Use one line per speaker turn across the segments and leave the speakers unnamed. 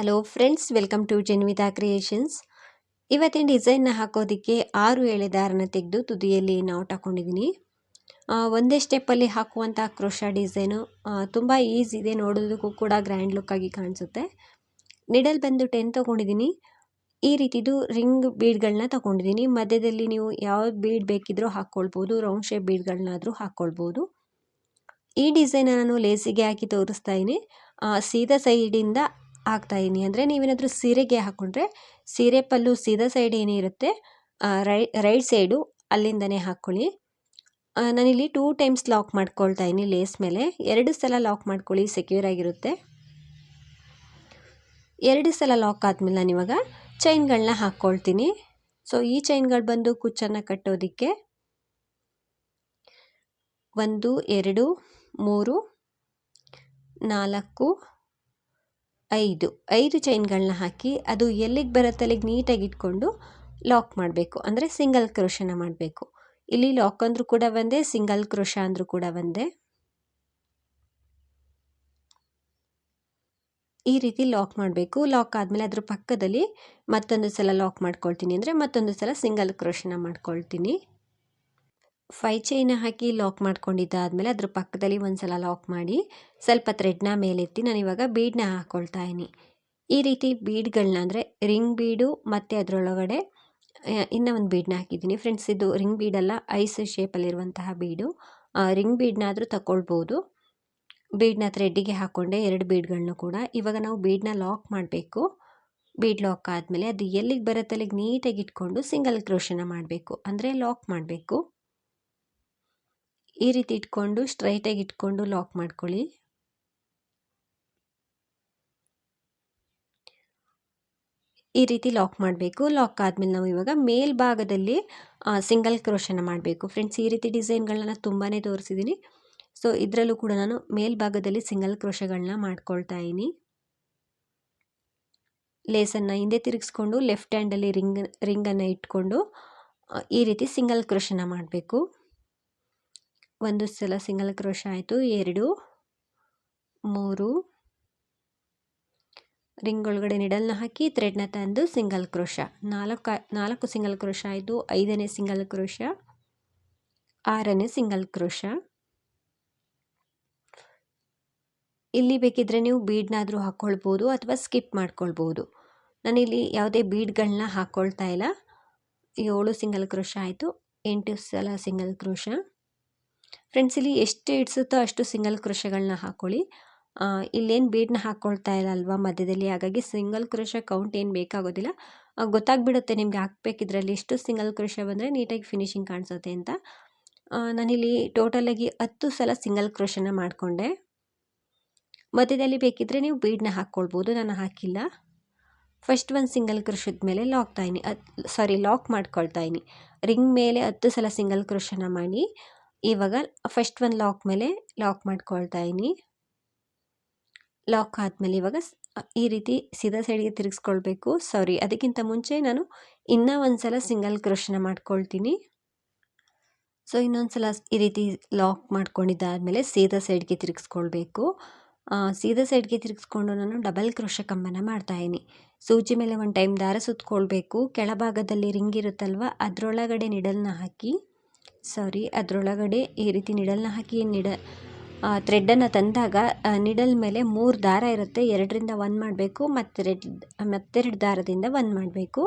Hello friends, welcome to Janvita creations ಇವತ್ತಿನ ಡಿಸೈನ್ನ ಹಾಕೋದಕ್ಕೆ ಆರು ಎಳೆ ದಾರನ ತೆಗೆದು ತುದಿಯಲ್ಲಿ ನಾಟ್ ಹಾಕೊಂಡಿದ್ದೀನಿ ಒಂದೇ ಸ್ಟೆಪ್ಪಲ್ಲಿ ಹಾಕುವಂಥ ಕ್ರೋಶ ಡಿಸೈನು ತುಂಬ ಈಸಿ ಇದೆ, ನೋಡೋದಕ್ಕೂ ಕೂಡ ಗ್ರ್ಯಾಂಡ್ ಲುಕ್ಕಾಗಿ ಕಾಣಿಸುತ್ತೆ. ನಿಡಲ್ ಬಂದು ಟೆನ್ ತೊಗೊಂಡಿದ್ದೀನಿ ಈ ರೀತಿದು ರಿಂಗ್ ಬೀಡ್ಗಳನ್ನ ತೊಗೊಂಡಿದ್ದೀನಿ ಮಧ್ಯದಲ್ಲಿ ನೀವು ಯಾವ ಬೀಡ್ ಬೇಕಿದ್ರೂ ಹಾಕ್ಕೊಳ್ಬೋದು ರೌಂಡ್ ಶೇಪ್ ಬೀಡ್ಗಳನ್ನಾದರೂ ಹಾಕ್ಕೊಳ್ಬೋದು. ಈ ಡಿಸೈನನ್ನು ಲೇಸಿಗೆ ಹಾಕಿ ತೋರಿಸ್ತಾ ಇದ್ದೀನಿ ಸೀದಾ ಸೈಡಿಂದ ಹಾಕ್ತಾ ಇದ್ದೀನಿ ಅಂದರೆ ನೀವೇನಾದರೂ ಸೀರೆಗೆ ಹಾಕ್ಕೊಂಡ್ರೆ ಸೀರೆ ಪಲ್ಲು ಸೀದಾ ಸೈಡ್ ಏನಿರುತ್ತೆ ರೈ, ರೈಟ್ ಸೈಡು ಅಲ್ಲಿಂದನೇ ಹಾಕ್ಕೊಳ್ಳಿ ನಾನಿಲ್ಲಿ ಟೂ ಟೈಮ್ಸ್ ಲಾಕ್ ಮಾಡ್ಕೊಳ್ತಾ ಇದ್ದೀನಿ ಲೇಸ್ ಮೇಲೆ. ಎರಡು ಸಲ ಲಾಕ್ ಮಾಡ್ಕೊಳ್ಳಿ ಸೆಕ್ಯೂರ್ ಆಗಿರುತ್ತೆ. ಎರಡು ಸಲ ಲಾಕ್ ಆದಮೇಲೆ ನಾನು ಇವಾಗ ಚೈನ್ಗಳನ್ನ ಹಾಕ್ಕೊಳ್ತೀನಿ ಸೊ ಈ ಚೈನ್ಗಳು ಬಂದು ಕುಚ್ಚನ್ನು ಕಟ್ಟೋದಕ್ಕೆ ಒಂದು, ಎರಡು, ಮೂರು, ನಾಲ್ಕು ಐದು ಐದು ಚೈನ್ಗಳನ್ನ ಹಾಕಿ ಅದು ಎಲ್ಲಿಗೆ ಬರುತ್ತೆ ಅಲ್ಲಿಗೆ ನೀಟಾಗಿ ಇಟ್ಕೊಂಡು ಲಾಕ್ ಮಾಡಬೇಕು. ಅಂದರೆ ಸಿಂಗಲ್ ಕ್ರೋಶನ ಮಾಡಬೇಕು. ಇಲ್ಲಿ ಲಾಕ್ ಅಂದರೂ ಕೂಡ ಒಂದೇ, ಸಿಂಗಲ್ ಕ್ರೋಶ ಅಂದರೂ ಕೂಡ ಒಂದೇ. ಈ ರೀತಿ ಲಾಕ್ ಮಾಡಬೇಕು. ಲಾಕ್ ಆದಮೇಲೆ ಅದ್ರ ಪಕ್ಕದಲ್ಲಿ ಮತ್ತೊಂದು ಸಲ ಲಾಕ್ ಮಾಡ್ಕೊಳ್ತೀನಿ ಅಂದರೆ ಮತ್ತೊಂದು ಸಲ ಸಿಂಗಲ್ ಕ್ರೋಶನ ಮಾಡ್ಕೊಳ್ತೀನಿ. ಫೈ ಚೈನ ಹಾಕಿ ಲಾಕ್ ಮಾಡ್ಕೊಂಡಿದ್ದಾದಮೇಲೆ ಅದ್ರ ಪಕ್ಕದಲ್ಲಿ ಒಂದು ಸಲ ಲಾಕ್ ಮಾಡಿ ಸ್ವಲ್ಪ ಥ್ರೆಡ್ನ ಮೇಲೆತ್ತಿ ನಾನು ಇವಾಗ ಬೀಡನ್ನ ಹಾಕ್ಕೊಳ್ತಾ ಇದ್ದೀನಿ. ಈ ರೀತಿ ಬೀಡ್ಗಳನ್ನ ಅಂದರೆ ರಿಂಗ್ ಬೀಡು ಮತ್ತು ಅದರೊಳಗಡೆ ಇನ್ನೂ ಒಂದು ಬೀಡನ್ನ ಹಾಕಿದ್ದೀನಿ. ಫ್ರೆಂಡ್ಸ್ ಇದು ರಿಂಗ್ ಬೀಡಲ್ಲ ಐಸ್ ಶೇಪಲ್ಲಿರುವಂತಹ ಬೀಡು ರಿಂಗ್ ಬೀಡ್ನಾದರೂ ತಗೊಳ್ಬೋದು ಬೀಡನ್ನ ಥ್ರೆಡ್ಡಿಗೆ ಹಾಕ್ಕೊಂಡೆ ಎರಡು ಬೀಡ್ಗಳನ್ನೂ ಕೂಡ. ಇವಾಗ ನಾವು ಬೀಡನ್ನ ಲಾಕ್ ಮಾಡಬೇಕು. ಬೀಡ್ ಲಾಕ್ ಆದಮೇಲೆ ಅದು ಎಲ್ಲಿಗೆ ಬರುತ್ತೆ ಅಲ್ಲಿಗೆ ನೀಟಾಗಿ ಇಟ್ಕೊಂಡು ಸಿಂಗಲ್ ಕ್ರೋಶನ ಮಾಡಬೇಕು. ಅಂದರೆ ಲಾಕ್ ಮಾಡಬೇಕು. ಈ ರೀತಿ ಇಟ್ಕೊಂಡು ಸ್ಟ್ರೈಟಾಗಿ ಇಟ್ಕೊಂಡು ಲಾಕ್ ಮಾಡ್ಕೊಳ್ಳಿ. ಈ ರೀತಿ ಲಾಕ್ ಮಾಡಬೇಕು. ಲಾಕ್ ಆದಮೇಲೆ ನಾವು ಇವಾಗ ಮೇಲ್ಭಾಗದಲ್ಲಿ ಸಿಂಗಲ್ ಕ್ರೋಶನ ಮಾಡಬೇಕು. ಫ್ರೆಂಡ್ಸ್ ಈ ರೀತಿ ಡಿಸೈನ್ಗಳನ್ನ ತುಂಬಾ ತೋರಿಸಿದ್ದೀನಿ ಸೊ ಇದರಲ್ಲೂ ಕೂಡ ನಾನು ಮೇಲ್ಭಾಗದಲ್ಲಿ ಸಿಂಗಲ್ ಕ್ರೋಶಗಳನ್ನ ಮಾಡ್ಕೊಳ್ತಾ ಇದ್ದೀನಿ. ಲೇಸನ್ನು ಹಿಂದೆ ತಿರುಗಿಸ್ಕೊಂಡು ಲೆಫ್ಟ್ ಹ್ಯಾಂಡಲ್ಲಿ ರಿಂಗ್ ರಿಂಗನ್ನು ಇಟ್ಕೊಂಡು ಈ ರೀತಿ ಸಿಂಗಲ್ ಕ್ರೋಶನ ಮಾಡಬೇಕು. ಒಂದು ಸಲ ಸಿಂಗಲ್ ಕ್ರೋಶ ಆಯಿತು. ಎರಡು, ಮೂರು ರಿಂಗ್ ಒಳಗಡೆ ನಿಡಲ್ನ ಹಾಕಿ ಥ್ರೆಡ್ನ ತಂದು ಸಿಂಗಲ್ ಕ್ರೋಶ ನಾಲ್ಕು ನಾಲ್ಕು ಸಿಂಗಲ್ ಕ್ರೋಶ ಆಯಿತು. ಐದನೇ ಸಿಂಗಲ್ ಕ್ರೋಶ ಆರನೇ ಸಿಂಗಲ್ ಕ್ರೋಶ ಇಲ್ಲಿ ಬೇಕಿದ್ರೆ ನೀವು ಬೀಡ್ನಾದರೂ ಹಾಕ್ಕೊಳ್ಬೋದು ಅಥವಾ ಸ್ಕಿಪ್ ಮಾಡ್ಕೊಳ್ಬೋದು. ನಾನಿಲ್ಲಿ ಯಾವುದೇ ಬೀಡ್ಗಳನ್ನ ಹಾಕ್ಕೊಳ್ತಾ ಇಲ್ಲ. ಏಳು ಸಿಂಗಲ್ ಕ್ರೋಶ ಆಯಿತು. ಎಂಟು ಸಲ ಸಿಂಗಲ್ ಕ್ರೋಶ ಫ್ರೆಂಡ್ಸ್ ಇಲ್ಲಿ ಎಷ್ಟು ಇಡ್ಸುತ್ತೋ ಅಷ್ಟು ಸಿಂಗಲ್ ಕ್ರೋಶಗಳನ್ನ ಹಾಕ್ಕೊಳ್ಳಿ ಇಲ್ಲೇನು ಬೀಡನ್ನ ಹಾಕ್ಕೊಳ್ತಾ ಇಲ್ಲ ಅಲ್ವಾ ಮಧ್ಯದಲ್ಲಿ? ಹಾಗಾಗಿ ಸಿಂಗಲ್ ಕ್ರೋಶ ಕೌಂಟ್ ಏನು ಬೇಕಾಗೋದಿಲ್ಲ. ಗೊತ್ತಾಗ್ಬಿಡುತ್ತೆ ನಿಮಗೆ ಹಾಕ್ಬೇಕಿದ್ರಲ್ಲಿ ಎಷ್ಟು ಸಿಂಗಲ್ ಕ್ರೋಶ ಬಂದರೆ ನೀಟಾಗಿ ಫಿನಿಶಿಂಗ್ ಕಾಣಿಸುತ್ತೆ ಅಂತ. ನಾನಿಲ್ಲಿ ಟೋಟಲಾಗಿ ಹತ್ತು ಸಲ ಸಿಂಗಲ್ ಕ್ರೋಶನ ಮಾಡಿಕೊಂಡೆ. ಮಧ್ಯದಲ್ಲಿ ಬೇಕಿದ್ದರೆ ನೀವು ಬೀಡನ್ನ ಹಾಕ್ಕೊಳ್ಬೋದು ನಾನು ಹಾಕಿಲ್ಲ. ಫಸ್ಟ್ ಒಂದು ಸಿಂಗಲ್ ಕ್ರೋಶದ ಮೇಲೆ ಲಾಕ್ತಾಯೀನಿ ಸಾರಿ ಲಾಕ್ ಮಾಡ್ಕೊಳ್ತಾ ಇನಿ. ರಿಂಗ್ ಮೇಲೆ ಹತ್ತು ಸಲ ಸಿಂಗಲ್ ಕ್ರೋಶನ ಮಾಡಿ. ಇವಾಗ ಫಸ್ಟ್ ಒಂದು ಲಾಕ್ ಮೇಲೆ ಲಾಕ್ ಮಾಡ್ಕೊಳ್ತಾ ಇದ್ದೀನಿ. ಲಾಕ್ ಆದಮೇಲೆ ಇವಾಗ ಈ ರೀತಿ ಸೀದಾ ಸೈಡ್ಗೆ ತಿರುಗಿಸ್ಕೊಳ್ಬೇಕು. ಸಾರಿ ಅದಕ್ಕಿಂತ ಮುಂಚೆ ನಾನು ಇನ್ನೂ ಒಂದು ಸಲ ಸಿಂಗಲ್ ಕ್ರೋಶನ ಮಾಡ್ಕೊಳ್ತೀನಿ. ಸೊ ಇನ್ನೊಂದು ಸಲ ಈ ರೀತಿ ಲಾಕ್ ಮಾಡ್ಕೊಂಡಿದ್ದಾದಮೇಲೆ ಸೀದಾ ಸೈಡ್ಗೆ ತಿರುಗಿಸ್ಕೊಳ್ಬೇಕು. ಸೀದಾ ಸೈಡ್ಗೆ ತಿರುಗಿಸ್ಕೊಂಡು ನಾನು ಡಬಲ್ ಕ್ರೋಶ ಕಂಬನ ಮಾಡ್ತಾಯಿದ್ದೀನಿ ಸೂಜಿ ಮೇಲೆ ಒಂದು ಟೈಮ್ ದಾರ ಸುತ್ತಕೊಳ್ಬೇಕು ಕೆಳಭಾಗದಲ್ಲಿ ರಿಂಗ್ ಇರುತ್ತಲ್ವ, ಅದರೊಳಗಡೆ ನಿಡಲ್ನ ಹಾಕಿ. ಸಾರಿ, ಅದರೊಳಗಡೆ ಈ ರೀತಿ ನಿಡಲ್ನ ಹಾಕಿ ನಿಡ ಥ್ರೆಡ್ಡನ್ನು ತಂದಾಗ ನಿಡಲ್ ಮೇಲೆ ಮೂರು ದಾರ ಇರುತ್ತೆ. ಎರಡರಿಂದ ಒಂದು ಮಾಡಬೇಕು ಮತ್ತೆರಡು ಮತ್ತೆರಡು ದಾರದಿಂದ ಒಂದು ಮಾಡಬೇಕು.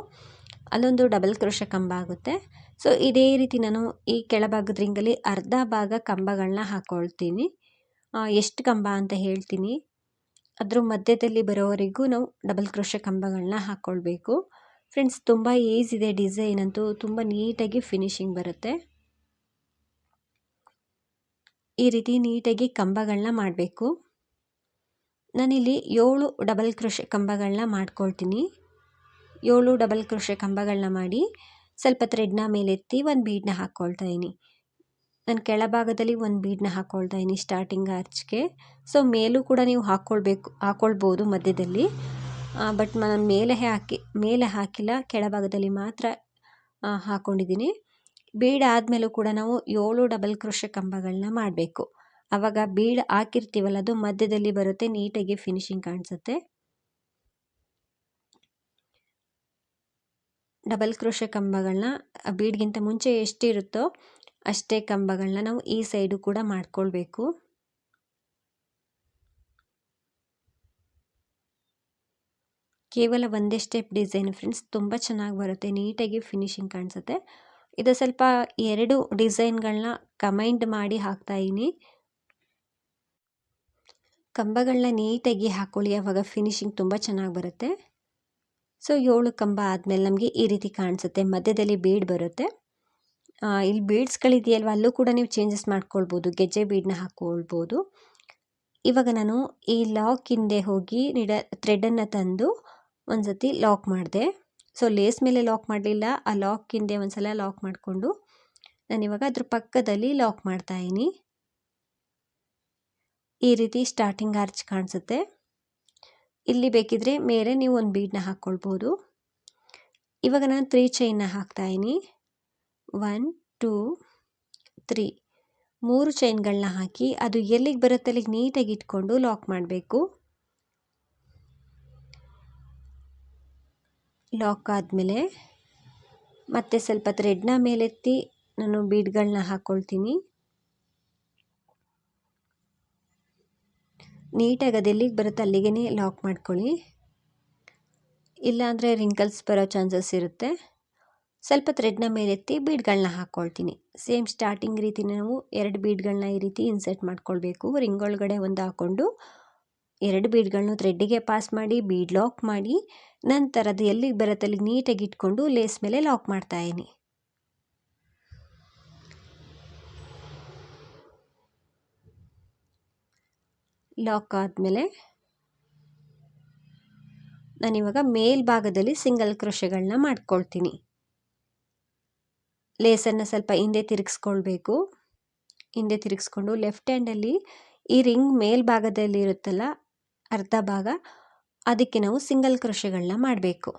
ಅಲ್ಲೊಂದು ಡಬಲ್ ಕ್ರೋಶ ಕಂಬ ಆಗುತ್ತೆ. ಸೊ ಇದೇ ರೀತಿ ನಾನು ಈ ಕೆಳಭಾಗದ ರಿಂಗಲ್ಲಿ ಅರ್ಧ ಭಾಗ ಕಂಬಗಳನ್ನ ಹಾಕ್ಕೊಳ್ತೀನಿ ಎಷ್ಟು ಕಂಬ ಅಂತ ಹೇಳ್ತೀನಿ. ಅದ್ರ ಮಧ್ಯದಲ್ಲಿ ಬರೋವರೆಗೂ ನಾವು ಡಬಲ್ ಕ್ರೋಶ ಕಂಬಗಳನ್ನ ಹಾಕ್ಕೊಳ್ಬೇಕು ಫ್ರೆಂಡ್ಸ್ ತುಂಬ ಈಸಿ ಇದೆ ಡಿಸೈನ್ ಅಂತೂ ತುಂಬ ನೀಟಾಗಿ ಫಿನಿಶಿಂಗ್ ಬರುತ್ತೆ. ಈ ರೀತಿ ನೀಟಾಗಿ ಕಂಬಗಳನ್ನ ಮಾಡಬೇಕು. ನಾನಿಲ್ಲಿ ಏಳು ಡಬಲ್ ಕ್ರೋಶೆ ಕಂಬಗಳನ್ನ ಮಾಡ್ಕೊಳ್ತೀನಿ. ಏಳು ಡಬಲ್ ಕ್ರೋಶೆ ಕಂಬಗಳನ್ನ ಮಾಡಿ ಸ್ವಲ್ಪ ಥ್ರೆಡ್ನ ಮೇಲೆತ್ತಿ ಒಂದು ಬೀಡನ್ನ ಹಾಕ್ಕೊಳ್ತಾ ಇದ್ದೀನಿ ನಾನು ಕೆಳಭಾಗದಲ್ಲಿ ಒಂದು ಬೀಡನ್ನ ಹಾಕ್ಕೊಳ್ತಾ ಇದ್ದೀನಿ ಸ್ಟಾರ್ಟಿಂಗ್ ಆರ್ಚ್ಗೆ ಸೊ ಮೇಲೂ ಕೂಡ ನೀವು ಹಾಕ್ಕೊಳ್ಬೇಕು ಹಾಕ್ಕೊಳ್ಬೋದು ಮಧ್ಯದಲ್ಲಿ. ಬಟ್ ನಾನು ಮೇಲೆ ಹಾಕಿ, ಮೇಲೆ ಹಾಕಿಲ್ಲ, ಕೆಳಭಾಗದಲ್ಲಿ ಮಾತ್ರ ಹಾಕ್ಕೊಂಡಿದ್ದೀನಿ ಬೀಡ್ ಆದಮೇಲೂ ಕೂಡ ನಾವು ಏಳು ಡಬಲ್ ಕ್ರೋಶ ಕಂಬಗಳನ್ನ ಮಾಡಬೇಕು. ಆವಾಗ ಬೀಡ್ ಹಾಕಿರ್ತೀವಲ್ಲ, ಅದು ಮಧ್ಯದಲ್ಲಿ ಬರುತ್ತೆ, ನೀಟಾಗಿ ಫಿನಿಶಿಂಗ್ ಕಾಣಿಸುತ್ತೆ. ಡಬಲ್ ಕ್ರೋಶ ಕಂಬಗಳನ್ನ ಬೀಡ್ಗಿಂತ ಮುಂಚೆ ಎಷ್ಟಿರುತ್ತೋ ಅಷ್ಟೇ ಕಂಬಗಳನ್ನ ನಾವು ಈ ಸೈಡು ಕೂಡ ಮಾಡ್ಕೊಳ್ಬೇಕು. ಕೇವಲ ಒಂದೇ ಸ್ಟೆಪ್ ಡಿಸೈನ್ ಫ್ರೆಂಡ್ಸ್ ತುಂಬ ಚೆನ್ನಾಗಿ ಬರುತ್ತೆ, ನೀಟಾಗಿ ಫಿನಿಶಿಂಗ್ ಕಾಣಿಸುತ್ತೆ. ಇದು ಸ್ವಲ್ಪ ಎರಡು ಡಿಸೈನ್ಗಳನ್ನ ಕಮೈಂಡ್ ಮಾಡಿ ಹಾಕ್ತಾಯಿನಿ ಕಂಬಗಳನ್ನ ನೀಟಾಗಿ ಹಾಕ್ಕೊಳ್ಳಿ ಆವಾಗ ಫಿನಿಶಿಂಗ್ ತುಂಬ ಚೆನ್ನಾಗಿ ಬರುತ್ತೆ. ಸೊ, ಏಳು ಕಂಬ ಆದಮೇಲೆ ನಮಗೆ ಈ ರೀತಿ ಕಾಣಿಸುತ್ತೆ. ಮಧ್ಯದಲ್ಲಿ ಬೀಡ್ ಬರುತ್ತೆ. ಇಲ್ಲಿ ಬೀಡ್ಸ್ಗಳಿದೆಯಲ್ವ, ಅಲ್ಲೂ ಕೂಡ ನೀವು ಚೇಂಜಸ್ ಮಾಡ್ಕೊಳ್ಬೋದು, ಗೆಜ್ಜೆ ಬೀಡ್ನ ಹಾಕ್ಕೊಳ್ಬೋದು ಇವಾಗ ನಾನು ಈ ಲಾಕ್ ಹಿಂದೆ ಹೋಗಿ, ನಿಡ, ಥ್ರೆಡನ್ನು ತಂದು ಒಂದು ಸತಿ ಲಾಕ್ ಮಾಡಿದೆ. ಸೊ ಲೇಸ್ ಮೇಲೆ ಲಾಕ್ ಮಾಡಲಿಲ್ಲ. ಆ ಲಾಕ್ ಹಿಂದೆ ಒಂದು ಸಲ ಲಾಕ್ ಮಾಡಿಕೊಂಡು ನಾನಿವಾಗ ಅದ್ರ ಪಕ್ಕದಲ್ಲಿ ಲಾಕ್ ಮಾಡ್ತಾಯಿನಿ ಈ ರೀತಿ ಸ್ಟಾರ್ಟಿಂಗ್ ಆರ್ಚ್ ಕಾಣಿಸುತ್ತೆ. ಇಲ್ಲಿ ಬೇಕಿದ್ರೆ ಮೇಲೆ ನೀವು ಒಂದು ಬೀಡನ್ನ ಹಾಕ್ಕೊಳ್ಬೋದು ಇವಾಗ ನಾನು ತ್ರೀ ಚೈನ್ನ ಹಾಕ್ತಾಯಿನಿ ಒನ್ ಟೂ ತ್ರೀ ಮೂರು ಚೈನ್ಗಳನ್ನ ಹಾಕಿ ಅದು ಎಲ್ಲಿಗೆ ಬರುತ್ತೆ ಅಲ್ಲಿಗೆ ನೀಟಾಗಿ ಇಟ್ಕೊಂಡು ಲಾಕ್ ಮಾಡಬೇಕು. ಲಾಕ್ ಆದಮೇಲೆ ಮತ್ತೆ ಸ್ವಲ್ಪ ಥ್ರೆಡ್ನ ಮೇಲೆತ್ತಿ ನಾನು ಬೀಡ್ಗಳನ್ನ ಹಾಕ್ಕೊಳ್ತೀನಿ ನೀಟಾಗಿ ಅದು ಎಲ್ಲಿಗೆ ಬರುತ್ತೆ ಅಲ್ಲಿಗೆ ಲಾಕ್ ಮಾಡ್ಕೊಳ್ಳಿ. ಇಲ್ಲಾಂದರೆ ರಿಂಕಲ್ಸ್ ಬರೋ ಚಾನ್ಸಸ್ ಇರುತ್ತೆ. ಸ್ವಲ್ಪ ಥ್ರೆಡ್ನ ಮೇಲೆತ್ತಿ ಬೀಡ್ಗಳನ್ನ ಹಾಕ್ಕೊಳ್ತೀನಿ ಸೇಮ್ ಸ್ಟಾರ್ಟಿಂಗ್ ರೀತಿ ನಾವು ಎರಡು ಬೀಡ್ಗಳನ್ನ ಈ ರೀತಿ ಇನ್ಸರ್ಟ್ ಮಾಡ್ಕೊಳ್ಬೇಕು. ರಿಂಗ್ ಒಳಗಡೆ ಒಂದು ಹಾಕ್ಕೊಂಡು ಎರಡು ಬೀಡ್ಗಳನ್ನೂ ಥ್ರೆಡ್ಡಿಗೆ ಪಾಸ್ ಮಾಡಿ, ಬೀಡ್ ಲಾಕ್ ಮಾಡಿ, ನಂತರ ಅದು ಎಲ್ಲಿಗೆ ಬರತ್ತಲ್ಲಿ ನೀಟಾಗಿ ಇಟ್ಕೊಂಡು ಲೇಸ್ ಮೇಲೆ ಲಾಕ್ ಮಾಡ್ತಾ ಇದ್ದೀನಿ ಲಾಕ್ ಆದಮೇಲೆ ನಾನಿವಾಗ ಮೇಲ್ಭಾಗದಲ್ಲಿ ಸಿಂಗಲ್ ಕ್ರೋಶೆಗಳನ್ನ ಮಾಡ್ಕೊಳ್ತೀನಿ. ಲೇಸನ್ನು ಸ್ವಲ್ಪ ಹಿಂದೆ ತಿರುಗಿಸ್ಕೊಳ್ಬೇಕು. ಹಿಂದೆ ತಿರುಗಿಸ್ಕೊಂಡು ಲೆಫ್ಟ್ ಹ್ಯಾಂಡಲ್ಲಿ ಈ ರಿಂಗ್ ಮೇಲ್ಭಾಗದಲ್ಲಿ ಇರುತ್ತಲ್ಲ ಅರ್ಧ ಭಾಗ ಅದಕ್ಕೆ ನಾವು ಸಿಂಗಲ್ ಕ್ರೋಶೆಗಳನ್ನ ಮಾಡಬೇಕು.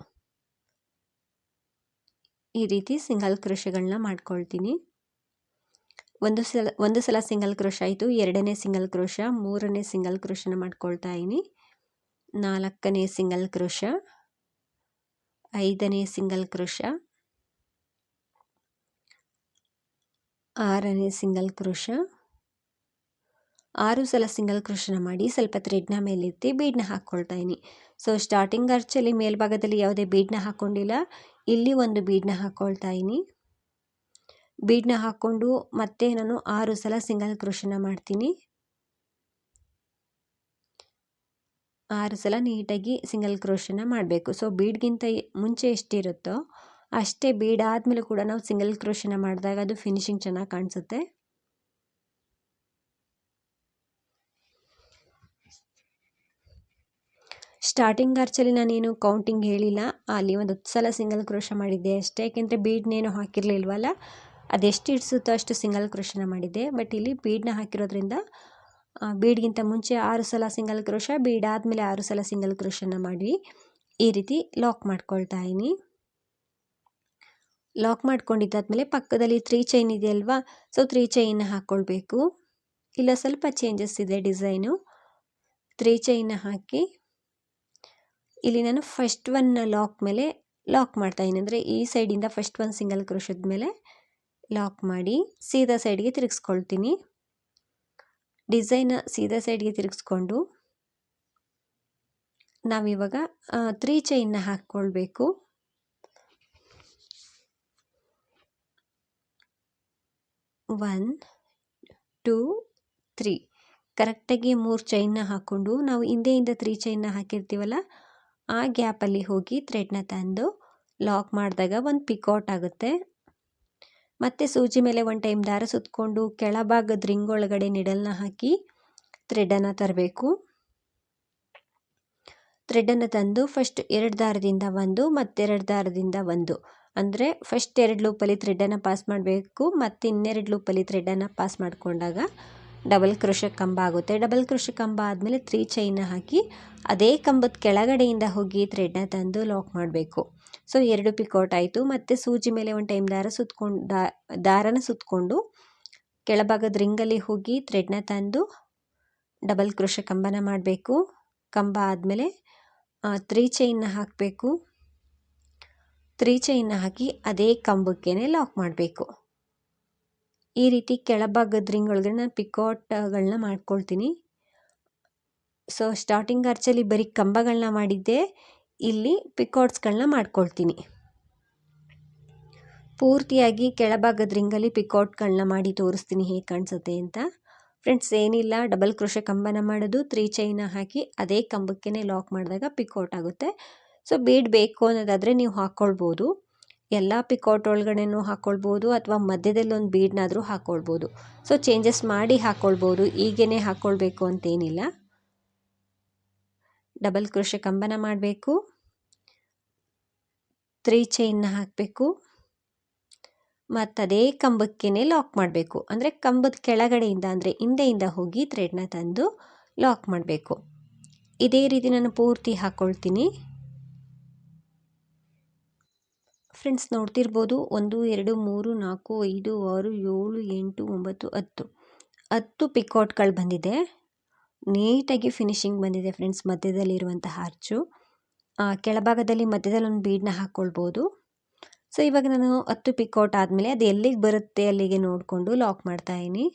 ಈ ರೀತಿ ಸಿಂಗಲ್ ಕ್ರೋಶೆಗಳನ್ನ ಮಾಡ್ಕೊಳ್ತೀನಿ. ಒಂದು ಸಲ ಒಂದು ಸಲ ಸಿಂಗಲ್ ಕ್ರೋಶ ಆಯಿತು, ಎರಡನೇ ಸಿಂಗಲ್ ಕ್ರೋಶ, ಮೂರನೇ ಸಿಂಗಲ್ ಕ್ರೋಶನ ಮಾಡ್ಕೊಳ್ತಾ ಇದ್ದೀನಿ ನಾಲ್ಕನೇ ಸಿಂಗಲ್ ಕ್ರೋಶ, ಐದನೇ ಸಿಂಗಲ್ ಕ್ರೋಶ, ಆರನೇ ಸಿಂಗಲ್ ಕ್ರೋಶ ಆರು ಸಲ ಸಿಂಗಲ್ ಕ್ರೋಷನ ಮಾಡಿ ಸ್ವಲ್ಪ ಥ್ರೆಡ್ನ ಮೇಲೆತ್ತಿ ಬೀಡನ್ನ ಹಾಕ್ಕೊಳ್ತಾ ಇದ್ದೀನಿ ಸೊ ಸ್ಟಾರ್ಟಿಂಗ್ ಅರ್ಚಲ್ಲಿ ಮೇಲ್ಭಾಗದಲ್ಲಿ ಯಾವುದೇ ಬೀಡನ್ನ ಹಾಕ್ಕೊಂಡಿಲ್ಲ. ಇಲ್ಲಿ ಒಂದು ಬೀಡ್ನ ಹಾಕ್ಕೊಳ್ತಾ ಇದ್ದೀನಿ ಬೀಡನ್ನ ಹಾಕ್ಕೊಂಡು ಮತ್ತೆ ನಾನು ಆರು ಸಲ ಸಿಂಗಲ್ ಕ್ರೋಷನ ಮಾಡ್ತೀನಿ. ಆರು ಸಲ ನೀಟಾಗಿ ಸಿಂಗಲ್ ಕ್ರೋಷನ ಮಾಡಬೇಕು. ಸೊ ಬೀಡ್ಗಿಂತ ಮುಂಚೆ ಎಷ್ಟಿರುತ್ತೋ ಅಷ್ಟೇ ಬೀಡ್ ಕೂಡ ನಾವು ಸಿಂಗಲ್ ಕ್ರೋಷನ ಮಾಡಿದಾಗ ಅದು ಫಿನಿಶಿಂಗ್ ಚೆನ್ನಾಗಿ ಕಾಣಿಸುತ್ತೆ. ಸ್ಟಾರ್ಟಿಂಗ್ ಆರ್ಚಲ್ಲಿ ನಾನೇನು ಕೌಂಟಿಂಗ್ ಹೇಳಿಲ್ಲ. ಅಲ್ಲಿ ಒಂದು ಹತ್ತು ಸಲ ಸಿಂಗಲ್ ಕ್ರೋಶ ಮಾಡಿದ್ದೆ ಅಷ್ಟೇ. ಯಾಕೆಂದರೆ ಬೀಡ್ನೇನು ಹಾಕಿರಲಿಲ್ವಲ್ಲ? ಅದೆಷ್ಟು ಇಡಿಸುತ್ತೋ ಅಷ್ಟು ಸಿಂಗಲ್ ಕ್ರೋಶನ ಮಾಡಿದ್ದೆ. ಬಟ್ ಇಲ್ಲಿ ಬೀಡ್ನ ಹಾಕಿರೋದ್ರಿಂದ ಬೀಡ್ಗಿಂತ ಮುಂಚೆ ಆರು ಸಲ ಸಿಂಗಲ್ ಕ್ರೋಶ ಬೀಡ್ ಆದಮೇಲೆ ಆರು ಸಲ ಸಿಂಗಲ್ ಕ್ರೋಶನ ಮಾಡಿ ಈ ರೀತಿ ಲಾಕ್ ಮಾಡ್ಕೊಳ್ತಾ ಇದ್ದೀನಿ. ಲಾಕ್ ಮಾಡ್ಕೊಂಡಿದ್ದಾದ್ಮೇಲೆ ಪಕ್ಕದಲ್ಲಿ ತ್ರೀ ಚೈನ್ ಇದೆಯಲ್ವಾ ಸೊ ತ್ರೀ ಚೈನ್ ಹಾಕ್ಕೊಳ್ಬೇಕು ಇಲ್ಲ, ಸ್ವಲ್ಪ ಚೇಂಜಸ್ ಇದೆ ಡಿಸೈನು ತ್ರೀ ಚೈನ್ ಹಾಕಿ ಇಲ್ಲಿ ನಾನು ಫಸ್ಟ್ ಒನ್ನ ಲಾಕ್ ಮೇಲೆ ಲಾಕ್ ಮಾಡ್ತಾ ಇದ್ದೀನಿ. ಅಂದರೆ ಈ ಸೈಡಿಂದ ಫಸ್ಟ್ ಒನ್ ಸಿಂಗಲ್ ಕ್ರೋಶದ ಮೇಲೆ ಲಾಕ್ ಮಾಡಿ ಸೀದಾ ಸೈಡ್ಗೆ ತಿರುಗಿಸ್ಕೊಳ್ತೀನಿ. ಡಿಸೈನ ಸೀದಾ ಸೈಡ್ಗೆ ತಿರುಗಿಸ್ಕೊಂಡು ನಾವಿವಾಗ ತ್ರೀ ಚೈನ್ನ ಹಾಕ್ಕೊಳ್ಬೇಕು. ಒನ್ ಟೂ ತ್ರೀ ಕರೆಕ್ಟಾಗಿ ಮೂರು ಚೈನ್ನ ಹಾಕ್ಕೊಂಡು ನಾವು ಹಿಂದೆಯಿಂದ ತ್ರೀ ಚೈನ್ನ ಹಾಕಿರ್ತೀವಲ್ಲ ಆ ಗ್ಯಾಪಲ್ಲಿ ಹೋಗಿ ಥ್ರೆಡ್ನ ತಂದು ಲಾಕ್ ಮಾಡಿದಾಗ ಒಂದು ಪಿಕೌಟ್ ಆಗುತ್ತೆ. ಮತ್ತು ಸೂಜಿ ಮೇಲೆ ಒಂದು ಟೈಮ್ ದಾರ ಸುತ್ತಕೊಂಡು ಕೆಳಭಾಗದ ರಿಂಗ್ ಒಳಗಡೆ ನಿಡಲ್ನ ಹಾಕಿ ಥ್ರೆಡನ್ನು ತರಬೇಕು. ಥ್ರೆಡನ್ನು ತಂದು ಫಸ್ಟ್ ಎರಡು ದಾರದಿಂದ ಒಂದು ಮತ್ತೆರಡು ದಾರದಿಂದ ಒಂದು. ಅಂದರೆ ಫಸ್ಟ್ ಎರಡು ಲೂಪಲ್ಲಿ ಥ್ರೆಡನ್ನು ಪಾಸ್ ಮಾಡಬೇಕು, ಮತ್ತು ಇನ್ನೆರಡು ಲೂಪಲ್ಲಿ ಥ್ರೆಡನ್ನು ಪಾಸ್ ಮಾಡಿಕೊಂಡಾಗ ಡಬಲ್ ಕ್ರೋಶ ಕಂಬ ಆಗುತ್ತೆ. ಡಬಲ್ ಕ್ರೋಶ ಕಂಬ ಆದಮೇಲೆ ತ್ರೀ ಚೈನ್ನ ಹಾಕಿ ಅದೇ ಕಂಬದ ಕೆಳಗಡೆಯಿಂದ ಹೋಗಿ ಥ್ರೆಡ್ನ ತಂದು ಲಾಕ್ ಮಾಡಬೇಕು. ಸೊ ಎರಡು ಪಿಕೌಟ್ ಆಯಿತು. ಮತ್ತು ಸೂಜಿ ಮೇಲೆ ಒಂದು ಟೈಮ್ ದಾರ ಸುತ್ಕೊಂಡು ದಾರನ ಸುತ್ತಕೊಂಡು ಕೆಳಭಾಗದ ರಿಂಗಲ್ಲಿ ಹೋಗಿ ಥ್ರೆಡ್ನ ತಂದು ಡಬಲ್ ಕ್ರೋಶ ಕಂಬನ ಮಾಡಬೇಕು. ಕಂಬ ಆದಮೇಲೆ ತ್ರೀ ಚೈನ್ನ ಹಾಕಬೇಕು. ತ್ರೀ ಚೈನ್ನ ಹಾಕಿ ಅದೇ ಕಂಬಕ್ಕೇ ಲಾಕ್ ಮಾಡಬೇಕು. ಈ ರೀತಿ ಕೆಳಭಾಗದ ರಿಂಗ್ ಒಳಗಡೆ ನಾನು ಪಿಕೋಟ್ಗಳನ್ನ ಮಾಡ್ಕೊಳ್ತೀನಿ. ಸೊ ಸ್ಟಾರ್ಟಿಂಗ್ ಅರ್ಚಲ್ಲಿ ಬರೀ ಕಂಬಗಳನ್ನ ಮಾಡಿದ್ದೆ ಇಲ್ಲಿ ಪಿಕೋಟ್ಸ್ಗಳನ್ನ ಮಾಡ್ಕೊಳ್ತೀನಿ. ಪೂರ್ತಿಯಾಗಿ ಕೆಳಭಾಗದ ರಿಂಗಲ್ಲಿ ಪಿಕೋಟ್ಗಳನ್ನ ಮಾಡಿ ತೋರಿಸ್ತೀನಿ ಹೇಗೆ ಕಾಣಿಸುತ್ತೆ ಅಂತ. ಫ್ರೆಂಡ್ಸ್, ಏನಿಲ್ಲ, ಡಬಲ್ ಕ್ರೋಶೆ ಕಂಬನ ಮಾಡೋದು, ತ್ರೀ ಚೈನ ಹಾಕಿ ಅದೇ ಕಂಬಕ್ಕೇ ಲಾಕ್ ಮಾಡಿದಾಗ ಪಿಕೋಟ್ ಆಗುತ್ತೆ. ಸೊ, ಬೀಡ್ ಬೇಕು ಅನ್ನೋದಾದರೆ ನೀವು ಹಾಕ್ಕೊಳ್ಬೋದು ಎಲ್ಲ ಪಿಕೌಟ್ ಒಳಗಡೆನೂ ಹಾಕ್ಕೊಳ್ಬೋದು ಅಥವಾ ಮಧ್ಯದಲ್ಲಿ ಒಂದು ಬೀಡ್ನಾದರೂ ಹಾಕ್ಕೊಳ್ಬೋದು ಸೊ ಚೇಂಜಸ್ ಮಾಡಿ ಹಾಕ್ಕೊಳ್ಬೋದು ಈಗೇ ಹಾಕ್ಕೊಳ್ಬೇಕು ಅಂತೇನಿಲ್ಲ. ಡಬಲ್ ಕ್ರೋಶೆ ಕಂಬನ ಮಾಡಬೇಕು. ತ್ರೀ ಚೈನ್ನ ಹಾಕಬೇಕು. ಮತ್ತು ಅದೇ ಕಂಬಕ್ಕೇ ಲಾಕ್ ಮಾಡಬೇಕು. ಅಂದರೆ ಕಂಬದ ಕೆಳಗಡೆಯಿಂದ, ಅಂದರೆ ಹಿಂದೆಯಿಂದ ಹೋಗಿ ಥ್ರೆಡ್ನ ತಂದು ಲಾಕ್ ಮಾಡಬೇಕು. ಇದೇ ರೀತಿ ನಾನು ಪೂರ್ತಿ ಹಾಕ್ಕೊಳ್ತೀನಿ ಫ್ರೆಂಡ್ಸ್ ನೋಡ್ತಿರ್ಬೋದು, ಒಂದು, ಎರಡು, ಮೂರು, ನಾಲ್ಕು, ಐದು, ಆರು, ಏಳು, ಎಂಟು, ಒಂಬತ್ತು, ಹತ್ತು. ಹತ್ತು ಪಿಕಾಟ್ಗಳು ಬಂದಿದೆ. ನೀಟಾಗಿ ಫಿನಿಶಿಂಗ್ ಬಂದಿದೆ ಫ್ರೆಂಡ್ಸ್, ಮಧ್ಯದಲ್ಲಿರುವಂತಹ ಅರ್ಚು. ಕೆಳಭಾಗದಲ್ಲಿ ಮಧ್ಯದಲ್ಲಿ ಒಂದು ಬೀಡನ್ನ ಹಾಕ್ಕೊಳ್ಬೋದು. ಸೊ, ಇವಾಗ ನಾನು ಹತ್ತು ಪಿಕೌಟ್ ಆದಮೇಲೆ ಅದು ಎಲ್ಲಿಗೆ ಬರುತ್ತೆ ಅಲ್ಲಿಗೆ ನೋಡಿಕೊಂಡು ಲಾಕ್ ಮಾಡ್ತಾಯಿನಿ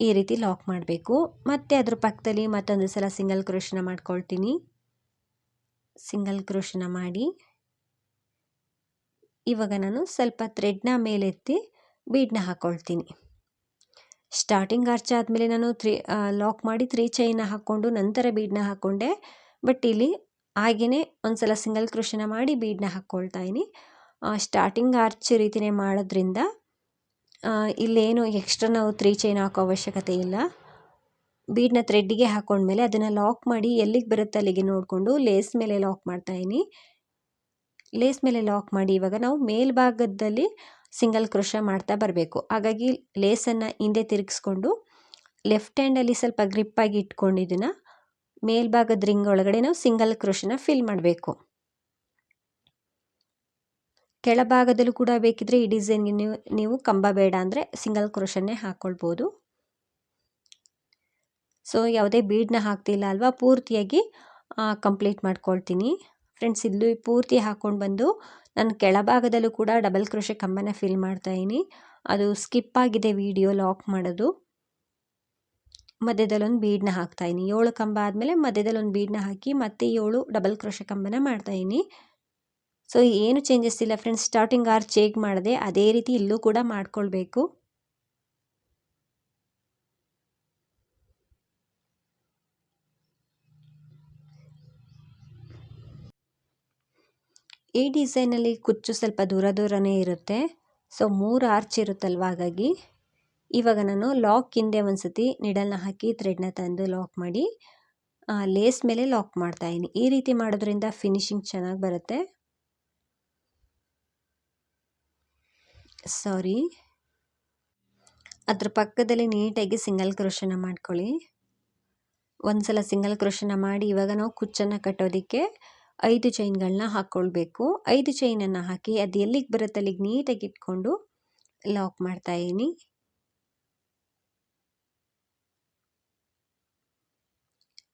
ಈ ರೀತಿ ಲಾಕ್ ಮಾಡಬೇಕು. ಮತ್ತು ಅದ್ರ ಪಕ್ಕದಲ್ಲಿ ಮತ್ತೊಂದು ಸಲ ಸಿಂಗಲ್ ಕ್ರೋಶನ ಮಾಡ್ಕೊಳ್ತೀನಿ. ಸಿಂಗಲ್ ಕ್ರೋಶನ ಮಾಡಿ. ಇವಾಗ ನಾನು ಸ್ವಲ್ಪ ಥ್ರೆಡ್ನ ಮೇಲೆತ್ತಿ ಬೀಡ್ನ ಹಾಕ್ಕೊಳ್ತೀನಿ ಸ್ಟಾರ್ಟಿಂಗ್ ಆರ್ಚ್ ಆದಮೇಲೆ ನಾನು ತ್ರೀ ಲಾಕ್ ಮಾಡಿ ತ್ರೀ ಚೈನ ಹಾಕ್ಕೊಂಡು ನಂತರ ಬೀಡ್ನ ಹಾಕ್ಕೊಂಡೆ ಬಟ್ ಇಲ್ಲಿ ಹಾಗೆಯೇ ಒಂದು ಸಲ ಸಿಂಗಲ್ ಕ್ರೋಶನ ಮಾಡಿ ಬೀಡ್ನ ಹಾಕ್ಕೊಳ್ತಾ ಇದ್ದೀನಿ. ಸ್ಟಾರ್ಟಿಂಗ್ ಆರ್ಚ್ ರೀತಿಯೇ ಮಾಡೋದ್ರಿಂದ ಇಲ್ಲೇನು ಎಕ್ಸ್ಟ್ರಾ ನಾವು ತ್ರೀ ಚೈನ್ ಹಾಕೋ ಅವಶ್ಯಕತೆ ಇಲ್ಲ. ಬೀಡನ್ನ ಥ್ರೆಡ್ಡಿಗೆ ಹಾಕೊಂಡ್ಮೇಲೆ ಅದನ್ನು ಲಾಕ್ ಮಾಡಿ ಎಲ್ಲಿಗೆ ಬರುತ್ತೆ ಅಲ್ಲಿಗೆ ನೋಡಿಕೊಂಡು ಲೇಸ್ ಮೇಲೆ ಲಾಕ್ ಮಾಡ್ತಾಯಿನಿ ಲೇಸ್ ಮೇಲೆ ಲಾಕ್ ಮಾಡಿ ಇವಾಗ ನಾವು ಮೇಲ್ಭಾಗದಲ್ಲಿ ಸಿಂಗಲ್ ಕ್ರೋಶ ಮಾಡ್ತಾ ಬರಬೇಕು. ಹಾಗಾಗಿ ಲೇಸನ್ನು ಹಿಂದೆ ತಿರುಗಿಸ್ಕೊಂಡು ಲೆಫ್ಟ್ ಹ್ಯಾಂಡಲ್ಲಿ ಸ್ವಲ್ಪ ಗ್ರಿಪ್ಪಾಗಿ ಇಟ್ಕೊಂಡು ಇದನ್ನು ಮೇಲ್ಭಾಗದ ರಿಂಗ್ ಒಳಗಡೆ ನಾವು ಸಿಂಗಲ್ ಕ್ರೋಶನ ಫಿಲ್ ಮಾಡಬೇಕು. ಕೆಳಭಾಗದಲ್ಲೂ ಕೂಡ ಬೇಕಿದ್ರೆ ಈ ಡಿಸೈನ್ಗೆ ನೀವು ನೀವು ಕಂಬ ಬೇಡ ಅಂದರೆ ಸಿಂಗಲ್ ಕ್ರೋಶನ್ನೇ ಹಾಕ್ಕೊಳ್ಬೋದು ಸೊ ಯಾವುದೇ ಬೀಡನ್ನ ಹಾಕ್ತಿಲ್ಲ ಅಲ್ವಾ? ಪೂರ್ತಿಯಾಗಿ ಕಂಪ್ಲೀಟ್ ಮಾಡ್ಕೊಳ್ತೀನಿ. ಫ್ರೆಂಡ್ಸ್, ಇಲ್ಲೂ ಪೂರ್ತಿ ಹಾಕ್ಕೊಂಡು ಬಂದು ನಾನು ಕೆಳಭಾಗದಲ್ಲೂ ಕೂಡ ಡಬಲ್ ಕ್ರೋಶೆ ಕಂಬನ ಫಿಲ್ ಮಾಡ್ತಾಯಿನಿ ಅದು ಸ್ಕಿಪ್ ಆಗಿದೆ ವಿಡಿಯೋ ಲಾಕ್ ಮಾಡೋದು. ಮಧ್ಯದಲ್ಲಿ ಒಂದು ಬೀಡನ್ನ ಹಾಕ್ತಾಯಿನಿ ಏಳು ಕಂಬ ಆದಮೇಲೆ ಮಧ್ಯದಲ್ಲಿ ಒಂದು ಬೀಡನ್ನ ಹಾಕಿ ಮತ್ತೆ ಏಳು ಡಬಲ್ ಕ್ರೋಶ ಕಂಬನ ಮಾಡ್ತಾಯಿನಿ ಸೊ, ಏನು ಚೇಂಜಸ್ ಇಲ್ಲ ಫ್ರೆಂಡ್ಸ್. ಸ್ಟಾರ್ಟಿಂಗ್ ಆರ್ ಚೇಕ್ ಮಾಡಿದೆ, ಅದೇ ರೀತಿ ಇಲ್ಲೂ ಕೂಡ ಮಾಡ್ಕೊಳ್ಬೇಕು. ಈ ಡಿಸೈನಲ್ಲಿ ಕುಚ್ಚು ಸ್ವಲ್ಪ ದೂರ ದೂರನೇ ಇರುತ್ತೆ. ಸೊ ಮೂರು ಆರ್ಚ್ ಇರುತ್ತಲ್ವ? ಹಾಗಾಗಿ ಇವಾಗ ನಾನು ಲಾಕ್ ಹಿಂದೆ ಒಂದು ಸತಿ ನಿಡಲ್ನ ಹಾಕಿ ಥ್ರೆಡ್ನ ತಂದು ಲಾಕ್ ಮಾಡಿ ಲೇಸ್ ಮೇಲೆ ಲಾಕ್ ಮಾಡ್ತಾಯಿದ್ದೀನಿ ಈ ರೀತಿ ಮಾಡೋದ್ರಿಂದ ಫಿನಿಶಿಂಗ್ ಚೆನ್ನಾಗಿ ಬರುತ್ತೆ. ಸಾರಿ ಅದ್ರ ಪಕ್ಕದಲ್ಲಿ ನೀಟಾಗಿ ಸಿಂಗಲ್ ಕ್ರೋಶನ ಮಾಡ್ಕೊಳ್ಳಿ. ಒಂದು ಸಲ ಸಿಂಗಲ್ ಕ್ರೋಶನ ಮಾಡಿ ಇವಾಗ ನಾವು ಕುಚ್ಚನ್ನು ಕಟ್ಟೋದಕ್ಕೆ ಐದು ಚೈನ್ಗಳನ್ನ ಹಾಕ್ಕೊಳ್ಬೇಕು ಐದು ಚೈನನ್ನು ಹಾಕಿ ಅದು ಎಲ್ಲಿಗೆ ಬರುತ್ತೆ ಅಲ್ಲಿಗೆ ನೀಟಾಗಿ ಇಟ್ಕೊಂಡು ಲಾಕ್ ಮಾಡ್ತಾಯಿದ್ದೀನಿ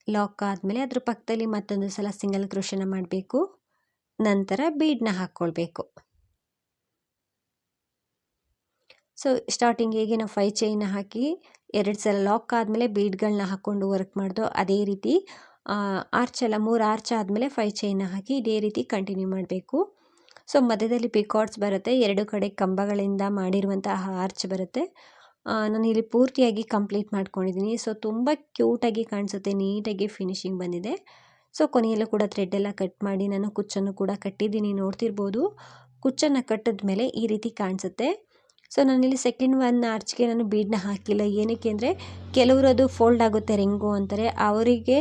ಲಾಕ್ ಆದಮೇಲೆ ಅದ್ರ ಪಕ್ಕದಲ್ಲಿ ಮತ್ತೊಂದು ಸಲ ಸಿಂಗಲ್ ಕ್ರೋಶನ ಮಾಡಬೇಕು. ನಂತರ ಬೀಡನ್ನ ಹಾಕ್ಕೊಳ್ಬೇಕು ಸೊ ಸ್ಟಾರ್ಟಿಂಗ್ ಹೇಗೆ ನಾವು ಫೈವ್ ಚೈನ್ ಹಾಕಿ ಎರಡು ಸಲ ಲಾಕ್ ಆದಮೇಲೆ ಬೀಡ್ಗಳನ್ನ ಹಾಕ್ಕೊಂಡು ವರ್ಕ್ ಮಾಡಿದೋ ಅದೇ ರೀತಿ ಆರ್ಚ್ ಎಲ್ಲ ಮೂರು ಆರ್ಚ್ ಆದಮೇಲೆ ಫೈ ಚೈನ ಹಾಕಿ ಇದೇ ರೀತಿ ಕಂಟಿನ್ಯೂ ಮಾಡಬೇಕು. ಸೊ ಮಧ್ಯದಲ್ಲಿ ಪಿಕಾಟ್ಸ್ ಬರುತ್ತೆ, ಎರಡು ಕಡೆ ಕಂಬಗಳಿಂದ ಮಾಡಿರುವಂತಹ ಆರ್ಚ್ ಬರುತ್ತೆ. ನಾನು ಇಲ್ಲಿ ಪೂರ್ತಿಯಾಗಿ ಕಂಪ್ಲೀಟ್ ಮಾಡ್ಕೊಂಡಿದ್ದೀನಿ ಸೊ ತುಂಬ ಕ್ಯೂಟಾಗಿ ಕಾಣಿಸುತ್ತೆ, ನೀಟಾಗಿ ಫಿನಿಶಿಂಗ್ ಬಂದಿದೆ. ಸೊ ಕೊನೆಯಲ್ಲೂ ಕೂಡ ಥ್ರೆಡ್ಡೆಲ್ಲ ಕಟ್ ಮಾಡಿ ನಾನು ಕುಚ್ಚನ್ನು ಕೂಡ ಕಟ್ಟಿದ್ದೀನಿ, ನೋಡ್ತಿರ್ಬೋದು. ಕುಚ್ಚನ್ನು ಕಟ್ಟಿದ ಮೇಲೆ ಈ ರೀತಿ ಕಾಣಿಸುತ್ತೆ. ಸೊ ನಾನಿಲ್ಲಿ ಸೆಕೆಂಡ್ ಒನ್ ಆರ್ಚ್ಗೆ ನಾನು ಬೀಡ್ನ ಹಾಕಿಲ್ಲ. ಏನಕ್ಕೆ ಅಂದರೆ ಕೆಲವರು ಅದು ಫೋಲ್ಡ್ ಆಗುತ್ತೆ ರಿಂಗು ಅಂತಾರೆ. ಅವರಿಗೆ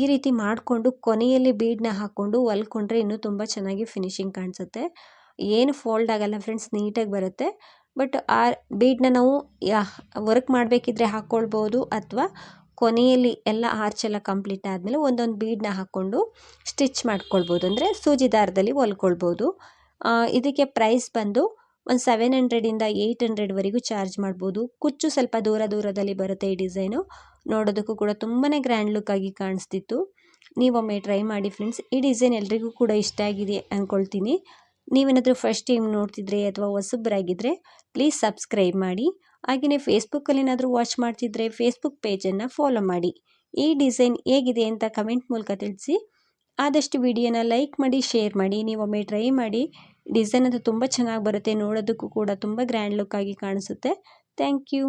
ಈ ರೀತಿ ಮಾಡಿಕೊಂಡು ಕೊನೆಯಲ್ಲಿ ಬೀಡನ್ನ ಹಾಕ್ಕೊಂಡು ಹೊಲ್ಕೊಂಡ್ರೆ ಇನ್ನೂ ತುಂಬ ಚೆನ್ನಾಗಿ ಫಿನಿಶಿಂಗ್ ಕಾಣಿಸುತ್ತೆ. ಏನು ಫೋಲ್ಡ್ ಆಗಲ್ಲ ಫ್ರೆಂಡ್ಸ್ ನೀಟಾಗಿ ಬರುತ್ತೆ. ಬಟ್ ಆ ಬೀಡನ್ನ ನಾವು ವರ್ಕ್ ಮಾಡಬೇಕಿದ್ರೆ ಹಾಕ್ಕೊಳ್ಬೋದು ಅಥವಾ ಕೊನೆಯಲ್ಲಿ ಎಲ್ಲ ಆರ್ಚ್ ಎಲ್ಲ ಕಂಪ್ಲೀಟ್ ಆದಮೇಲೆ ಒಂದೊಂದು ಬೀಡನ್ನ ಹಾಕ್ಕೊಂಡು ಸ್ಟಿಚ್ ಮಾಡ್ಕೊಳ್ಬೋದು. ಅಂದರೆ ಸೂಜಿ ದಾರದಲ್ಲಿ ಹೊಲ್ಕೊಳ್ಬೋದು ಇದಕ್ಕೆ ಪ್ರೈಸ್ ಬಂದು ಒಂದು ಸೆವೆನ್ ಹಂಡ್ರೆಡಿಂದ ಏಯ್ಟ್ ಹಂಡ್ರೆಡ್ವರೆಗೂ ಚಾರ್ಜ್ ಮಾಡ್ಬೋದು. ಕುಚ್ಚು ಸ್ವಲ್ಪ ದೂರ ದೂರದಲ್ಲಿ ಬರುತ್ತೆ ಈ ಡಿಸೈನು ನೋಡೋದಕ್ಕೂ ಕೂಡ ತುಂಬಾ ಗ್ರ್ಯಾಂಡ್ ಲುಕ್ ಆಗಿ ಕಾಣಿಸ್ತಿತ್ತು. ನೀವೊಮ್ಮೆ ಟ್ರೈ ಮಾಡಿ ಫ್ರೆಂಡ್ಸ್ ಈ ಡಿಸೈನ್ ಎಲ್ರಿಗೂ ಕೂಡ ಇಷ್ಟ ಆಗಿದೆ ಅಂದ್ಕೊಳ್ತೀನಿ ನೀವೇನಾದರೂ ಫಸ್ಟ್ ಟೈಮ್ ನೋಡ್ತಿದ್ರೆ ಅಥವಾ ಹೊಸಬ್ರಾಗಿದ್ದರೆ ಪ್ಲೀಸ್ ಸಬ್ಸ್ಕ್ರೈಬ್ ಮಾಡಿ. ಹಾಗೆಯೇ ಫೇಸ್ಬುಕ್ಕಲ್ಲಿ ಏನಾದರೂ ವಾಚ್ ಮಾಡ್ತಿದ್ರೆ ಫೇಸ್ಬುಕ್ ಪೇಜನ್ನು ಫಾಲೋ ಮಾಡಿ. ಈ ಡಿಸೈನ್ ಹೇಗಿದೆ ಅಂತ ಕಮೆಂಟ್ ಮೂಲಕ ತಿಳಿಸಿ. ಆದಷ್ಟು ವಿಡಿಯೋನ ಲೈಕ್ ಮಾಡಿ ಶೇರ್ ಮಾಡಿ, ನೀವೊಮ್ಮೆ ಟ್ರೈ ಮಾಡಿ. ಡಿಸೈನ್ ಅದು ತುಂಬ ಚೆನ್ನಾಗಿ ಬರುತ್ತೆ, ನೋಡೋದಕ್ಕೂ ಕೂಡ ತುಂಬ ಗ್ರ್ಯಾಂಡ್ ಲುಕ್ ಆಗಿ ಕಾಣಿಸುತ್ತೆ. Thank you